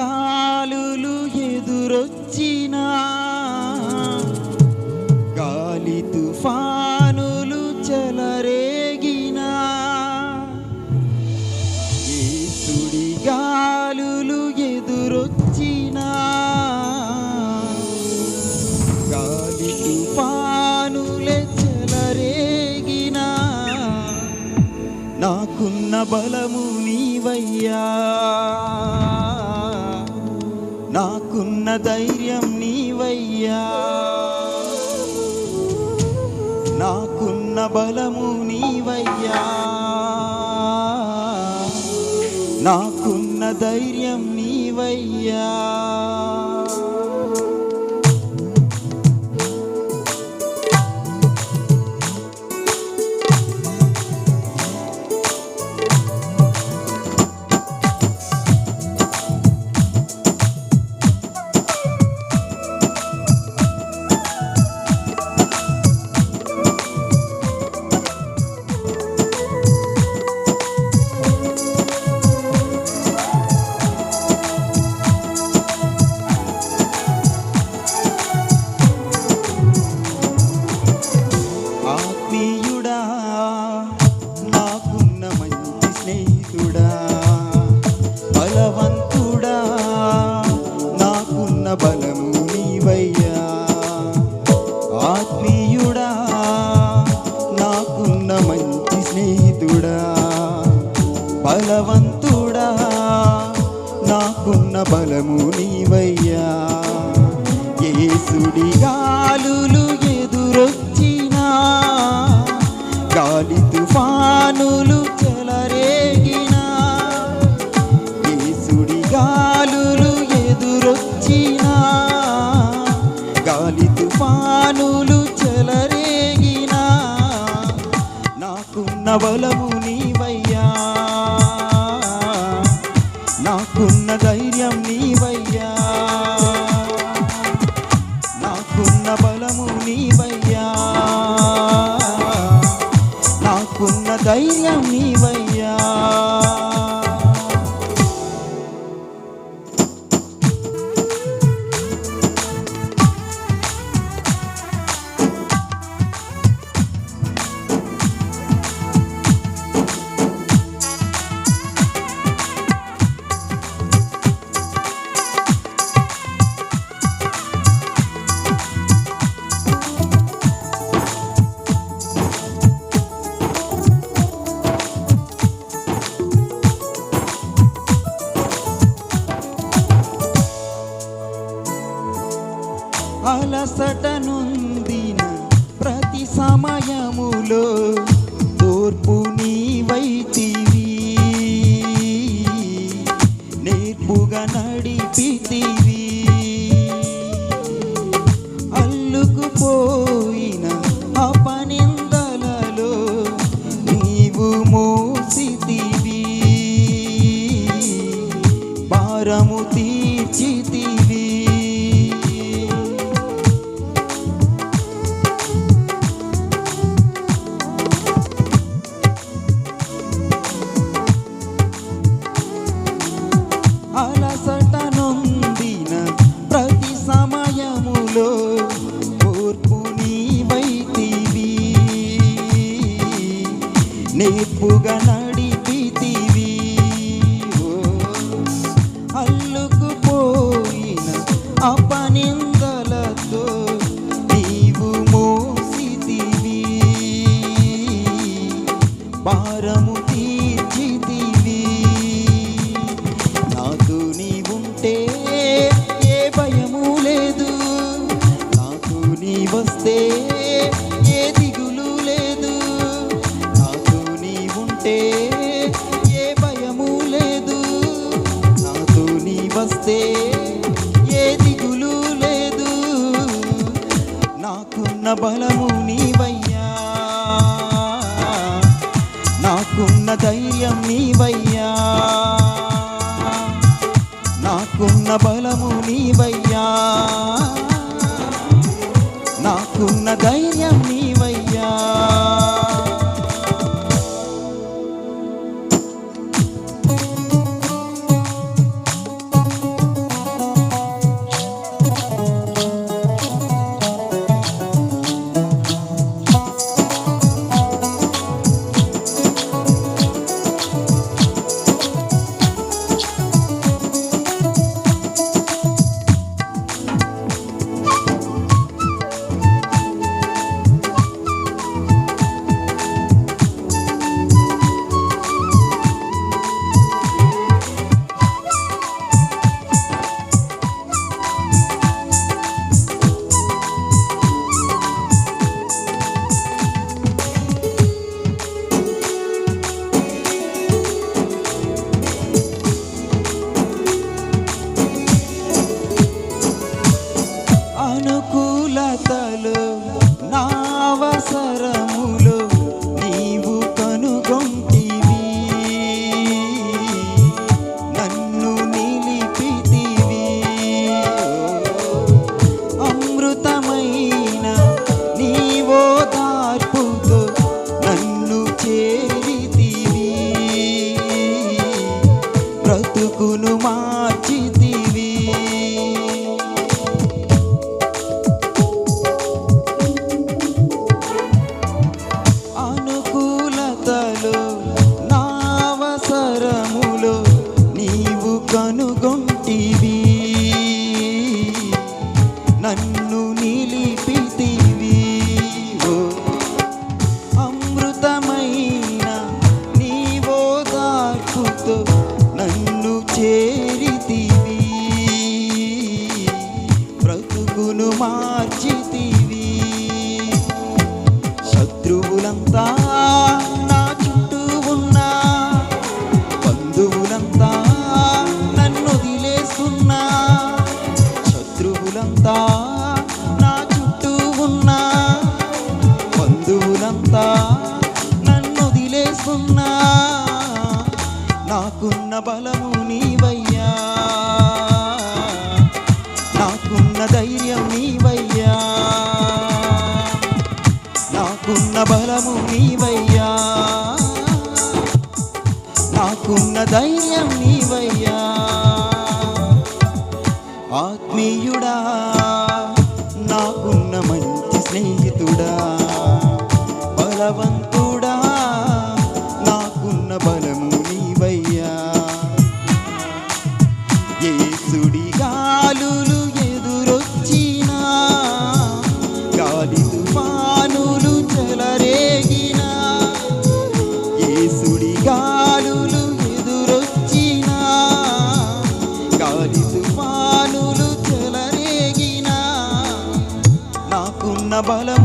గాలులు ఎదురొచ్చినా గాలి తుఫానులు చెలరేగినా ఏసుడి గాలులు ఎదురొచ్చినా గాలి తుఫానులే చెలరేగినా నాకున్న బలము నీవయ్యా. నాకున్న ధైర్యం నీవయ్యా. నాకున్న బలము నీవయ్యా. నాకున్న ధైర్యం నీవయ్యా. ఆత్మీయుడా నాకున్న మంచి స్నేహితుడా బలవంతుడా నాకున్న బలము నీవయ్యా. ఏసుడి గాలులు బలము నీవయ్యా. నాకున్న ధైర్యం నీవయ్యా. నాకున్న బలము నీవయ్యా. నాకున్న ధైర్యం నీవయ్యా. ನಡೆಪಿತೀಯ వస్తే ఏ దిగులు లేదు. నాకున్న బలము నీవయ్యా. నాకున్న ధైర్యం నీవయ్యా. నాకున్న బలము నీవయ్యా. నాకున్న ధైర్యం నీవయ్యా. no బంధువులంతా నన్ను వదిలేస్తున్నా నాకున్న బలము నీవయ్యా. నాకున్న ధైర్యం నీవయ్యా. నాకున్న బలము నీవయ్యా. నాకున్న ధైర్యం నీవయ్యా. ఆత్మీయుడా. నాకున్న బలము నీవయ్యా. ఏసుడి గాలులు ఎదురొచ్చినా గాలి తుఫానులు చెలరేగినా ఏసుడి గాలులు ఎదురొచ్చినా గాలి తుఫానులు చెలరేగినా నాకున్న బలము